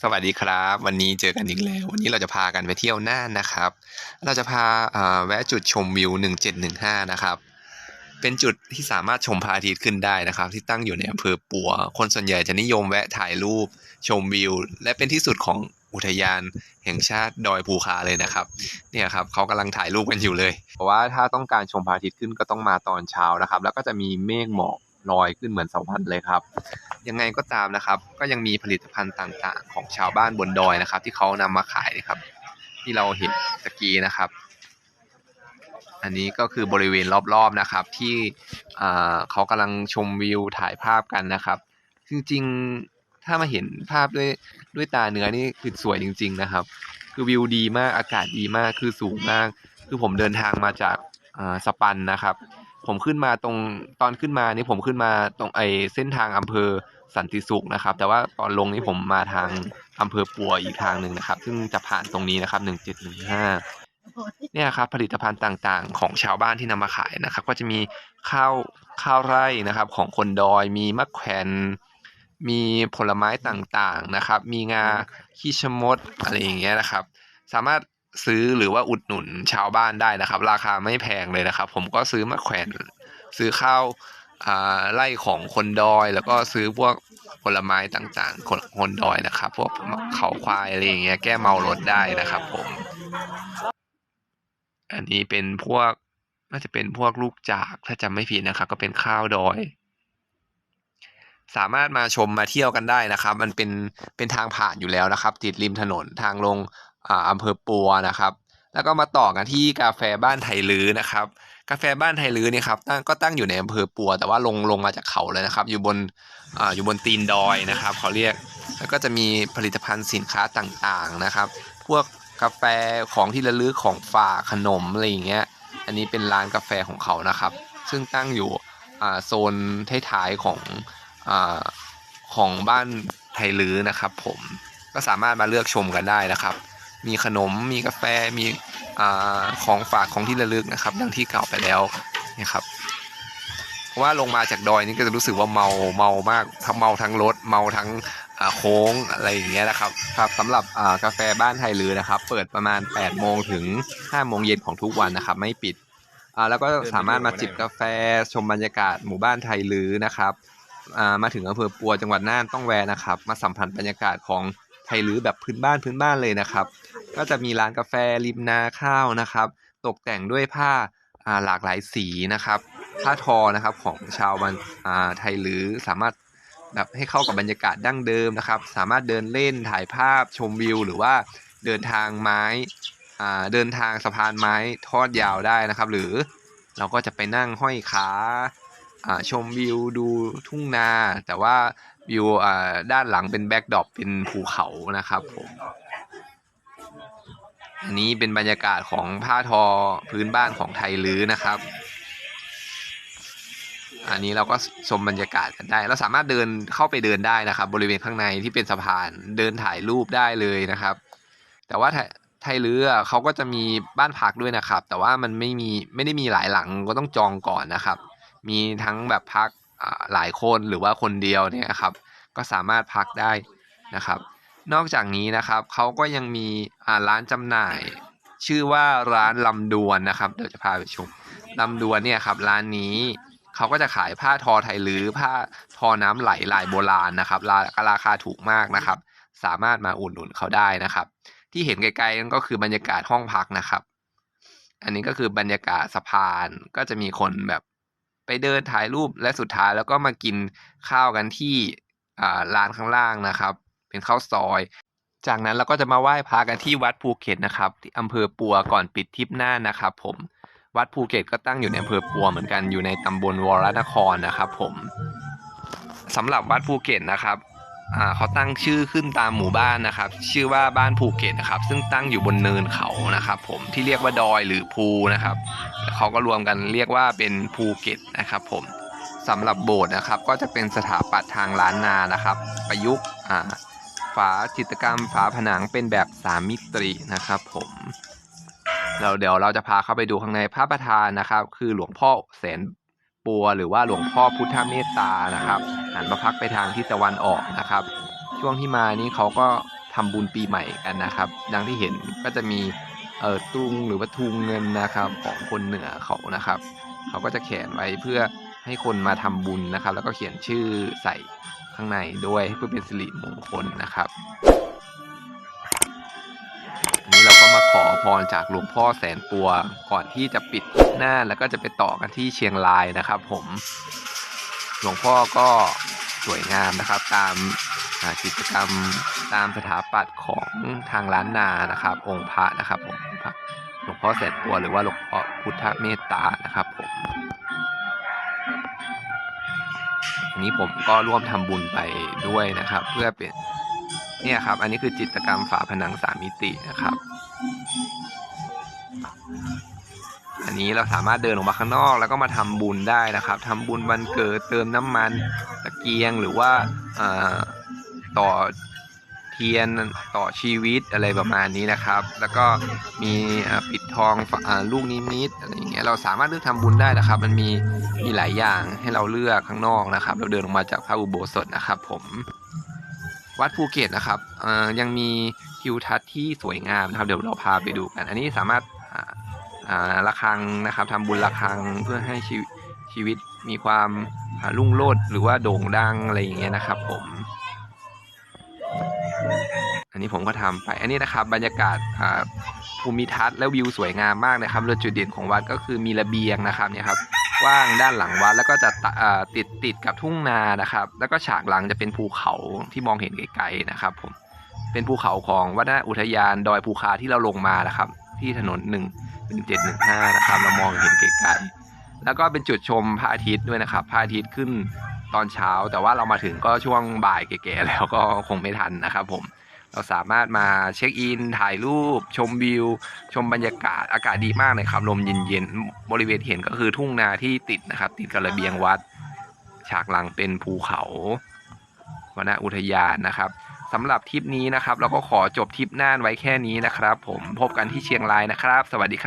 สวัสดีครับ วันนี้เจอกันอีกแล้ว วันนี้เราจะพากันไปเที่ยวน่านนะครับ เราจะพาแวะจุดชมวิว 1715 นะครับ เป็นจุดที่สามารถชมพระอาทิตย์ขึ้นได้นะครับ ที่ตั้งอยู่ในอำเภอปัว คนส่วนใหญ่จะนิยมแวะถ่ายรูป ชมวิว และเป็นที่สุดของอุทยานแห่งชาติดอยภูคาเลยนะครับ เนี่ยครับเขากำลังถ่ายรูปกันอยู่เลย เพราะว่าถ้าต้องการชมพระอาทิตย์ขึ้นก็ต้องมาตอนเช้านะครับ แล้วก็จะมีเมฆหมอก ลอยขึ้นเหมือนสวรรค์เลยครับ ยังไงก็ตามนะครับ ก็ยังมีผลิตภัณฑ์ต่างๆ ของชาวบ้านบนดอยนะครับ ที่เขานำมาขายนะครับ ที่เราเห็นตะกี้นะครับ อันนี้ก็คือบริเวณรอบๆนะครับ ที่อ่าเขากำลังชมวิวถ่ายภาพกันนะครับ จริงๆถ้ามาเห็นภาพด้วยด้วยตาเนื้อนี่คือสวยจริง ๆนะครับ คือวิวดีมากอากาศดีมากคือสูงมาก คือผมเดินทางมาจากอ่าสปันนะครับ ผมขึ้นมาตรงตอนขึ้นมานี่ผมขึ้นมาตรงไอเส้นทางอำเภอสันติสุขนะครับ แต่ว่าตอนลงนี่ผมมาทางอำเภอปัวอีกทางหนึ่งนะครับ ซึ่งจะผ่านตรงนี้นะครับหนึ่งเจ็ดหนึ่งห้าเนี่ยครับผลิตภัณฑ์ต่างๆ ของชาวบ้านที่นำมาขายนะครับ ก็จะมีข้าวข้าวไร่นะครับ ของคนดอยมีมะแขวนมีผลไม้ต่างๆนะครับ มีงาขี้ชะมดอะไรอย่างเงี้ยนะครับ สามารถ ซื้อหรือว่าอุดหนุนชาวบ้านได้นะครับ ราคาไม่แพงเลยนะครับ ผมก็ซื้อมาแขวนซื้อข้าวอ่าไร่ของคนดอย แล้วก็ซื้อพวกผลไม้ต่างๆของคนดอยนะครับ พวกเขาควายอะไรอย่างเงี้ยแก้เมารถได้นะครับ ผม อันนี้เป็นพวกน่าจะเป็นพวกลูกจากถ้าจำไม่ผิดนะครับ ก็เป็นข้าวดอย สามารถมาชมมาเที่ยวกันได้นะครับ มันเป็นเป็นทางผ่านอยู่แล้วนะครับ ติดริมถนนทางลง อำเภอปัวนะครับ แล้วก็มาต่อกันที่กาแฟบ้านไทยลื้อนะครับ กาแฟบ้านไทยลื้อนี่ครับตั้งก็ตั้งอยู่ในอำเภอปัว แต่ว่าลงลงมาจากเขาเลยนะครับ อยู่บนออยู่บนตีนดอยนะครับเขาเรียกแล้วก็จะมีผลิตภัณฑ์สินค้าต่างๆนะครับ พวกกาแฟของที่ระลึกของฝากขนมอะไรอย่างเงี้ยอันนี้เป็นร้านกาแฟของเขานะครับ ซึ่งตั้งอยู่โซนท้ายๆของอของบ้านไทยลื้อนะครับ ผมก็สามารถมาเลือกชมกันได้นะครับ มีขนมมีกาแฟมีอ่าของฝากของที่ระลึกนะครับดังที่กล่าวไปแล้วนะครับเพราะว่าลงมาจากดอยนี่ก็จะรู้สึกว่าเมาเมามากทั้งเมาทั้งรถเมาทั้งอ่าโค้งอะไรอย่างเงี้ยนะครับครับสำหรับอ่ากาแฟบ้านไทยลือนะครับ เปิดประมาณ8โมงถึง5โมงเย็นของทุกวันนะครับ ไม่ปิดอ่าแล้วก็สามารถมาจิบกาแฟชมบรรยากาศหมู่บ้านไทยลือนะครับอ่ามาถึงอำเภอปัวจังหวัดน่านต้องแวะนะครับ มาสัมผัสบรรยากาศของไทยลือแบบพื้นบ้านพื้นบ้านเลยนะครับ ก็จะมีร้านกาแฟริมนาข้าวนะครับ ตกแต่งด้วยผ้าอาหลากหลายสีนะครับ ผ้าทอนะครับของชาวบ้านอาไทยหรือสามารถแบบให้เข้ากับบรรยากาศดั้งเดิมนะครับ สามารถเดินเล่นถ่ายภาพชมวิว หรือว่าเดินทางไม้เดินทางสะพานไม้ทอดยาวได้นะครับ หรือเราก็จะไปนั่งห้อยขาาชมวิวดูทุ่งนา แต่ว่าวิวด้านหลังเป็นแบ็กดรอปเป็นภูเขานะครับผม อันนี้เป็นบรรยากาศของผ้าทอพื้นบ้านของไทยลื้อนะครับ อันนี้เราก็ชมบรรยากาศกันได้ เราสามารถเดินเข้าไปเดินได้นะครับ บริเวณข้างในที่เป็นสะพานเดินถ่ายรูปได้เลยนะครับ แต่ว่าไทยไทยลื้อเขาก็จะมีบ้านพักด้วยนะครับ แต่ว่ามันไม่มีไม่ได้มีหลายหลังก็ต้องจองก่อนนะครับ มีทั้งแบบพักหลายคนหรือว่าคนเดียวเนี่ยครับ ก็สามารถพักได้นะครับ นอกจากนี้นะครับเขาก็ยังมีร้านจำหน่าย ชื่อว่าร้านลำดวนนะครับ เดี๋ยวจะพาไปชมลำดวนเนี่ยครับร้านนี้เขาก็จะขายผ้าทอไทยลือผ้าทอน้ำไหลลายโบราณนะครับราราคาถูกมากนะครับ สามารถมาอุดหนุนเขาได้นะครับ ที่เห็นไกลๆนั่นก็คือบรรยากาศห้องพักนะครับ อันนี้ก็คือบรรยากาศสะพานก็จะมีคนแบบไปเดินถ่ายรูปและสุดท้ายแล้วก็มากินข้าวกันที่ร้านข้างล่างนะครับ เป็นข้าวซอย จากนั้นเราก็จะมาไหว้พระกันที่วัดภูเก็ตนะครับที่อำเภอปัวก่อนปิดทริปหน้านะครับผมวัดภูเก็ตก็ตั้งอยู่ในอำเภอปัวเหมือนกันอยู่ในตำบลวรนครนะครับผมสำหรับวัดภูเก็ตนะครับอ่าเขาตั้งชื่อขึ้นตามหมู่บ้านนะครับ ชื่อว่าบ้านภูเก็ตนะครับ ซึ่งตั้งอยู่บนเนินเขานะครับ ผมที่เรียกว่าดอยหรือภูนะครับเขาก็รวมกันเรียกว่าเป็นภูเก็ตนะครับผมสำหรับโบสถ์นะครับ ก็จะเป็นสถาปัตย์ทางล้านนานะครับ ประยุกต์อ่า ฝาจิตรกรรมฝาผนังเป็นแบบสามมิตินะครับผมเราเดี๋ยวเราจะพาเข้าไปดูข้างในพระประธานนะครับ คือหลวงพ่อแสนปัวหรือว่าหลวงพ่อพุทธเมตตานะครับหันมาพักไปทางทิศตะวันออกนะครับ ช่วงที่มานี้เขาก็ทำบุญปีใหม่กันนะครับดังที่เห็นก็จะมีเอ่อตุงหรือว่าทุงเงินนะครับของคนเหนือเขานะครับ เขาก็จะแขวนไว้เพื่อให้คนมาทำบุญนะครับ แล้วก็เขียนชื่อใส่ ข้างในด้วยเพื่อเป็นสิริมงคลนะครับอันนี้เราก็มาขอพรจากหลวงพ่อแสนปัวก่อนที่จะปิดหน้าแล้วก็จะไปต่อกันที่เชียงรายนะครับ ผมหลวงพ่อก็สวยงามนะครับ ตามกิจกรรมตามสถาปัตย์ของทางล้านนานะครับ องค์พระนะครับผมพระหลวงพ่อแสนปัวหรือว่าหลวงพ่อพุทธเมตตานะครับผม อันนี้ผมก็ร่วมทำบุญไปด้วยนะครับ เพื่อเป็นเนี่ยครับ อันนี้คือจิตกรรมฝาผนังสามมิตินะครับ อันนี้เราสามารถเดินออกมาข้างนอกแล้วก็มาทำบุญได้นะครับทำบุญวันเกิดเติมน้ำมันตะเกียงหรือว่าต่อ เทียนต่อชีวิตอะไรประมาณนี้นะครับ แล้วก็มีปิดทองอลูกนิมิตอะไรอย่างเงี้ยเราสามารถเลือกทำบุญได้นะครับ มันมีมีหลายอย่างให้เราเลือกข้างนอกนะครับ เราเดินออกมาจากพระอุโบสถนะครับ ผมวัดภูเก็ตนะครับยังมีทิวทัศน์ที่สวยงามนะครับ เดี๋ยวเราพาไปดูกัน อันนี้สามารถอ่าอ่าระฆังนะครับทำบุญระฆังเพื่อให้ชีวิตชีวิตมีความรุ่งโรจน์หรือว่าโด่งดังอะไรอย่างเงี้ยนะครับ ผม อันนี้ผมก็ทำไป อันนี้นะครับบรรยากาศภูมิทัศน์และวิวสวยงามมากนะครับจุดเด่นของวัดก็คือมีระเบียงนะครับเนี่ยครับกว้างด้านหลังวัดแล้วก็จะติดติดกับทุ่งนานะครับ แล้วก็ฉากหลังจะเป็นภูเขาที่มองเห็นไกลๆนะครับผมเป็นภูเขาของวัดอุทยานดอยภูคาที่เราลงมานะครับ ที่ถนนหนึ่งหนึ่งเจ็ดหนึ่งห้านะครับเรามองเห็นไกลๆแล้วก็เป็นจุดชมพระอาทิตย์ด้วยนะครับพระอาทิตย์ขึ้น ตอนเช้า แต่ว่าเรามาถึงก็ช่วงบ่ายแก่ๆแล้วก็คงไม่ทันนะครับผมเราสามารถมาเช็คอิน ถ่ายรูป ชมวิว ชมบรรยากาศอากาศดีมากเลยครับลมเย็นๆบริเวณเห็นก็คือทุ่งนาที่ติดนะครับ ติดกับระเบียงวัด ฉากหลังเป็นภูเขาวนอุทยานนะครับสำหรับทริปนี้นะครับ เราก็ขอจบทริปน่านไว้แค่นี้นะครับ ผมพบกันที่เชียงรายนะครับ สวัสดีครับ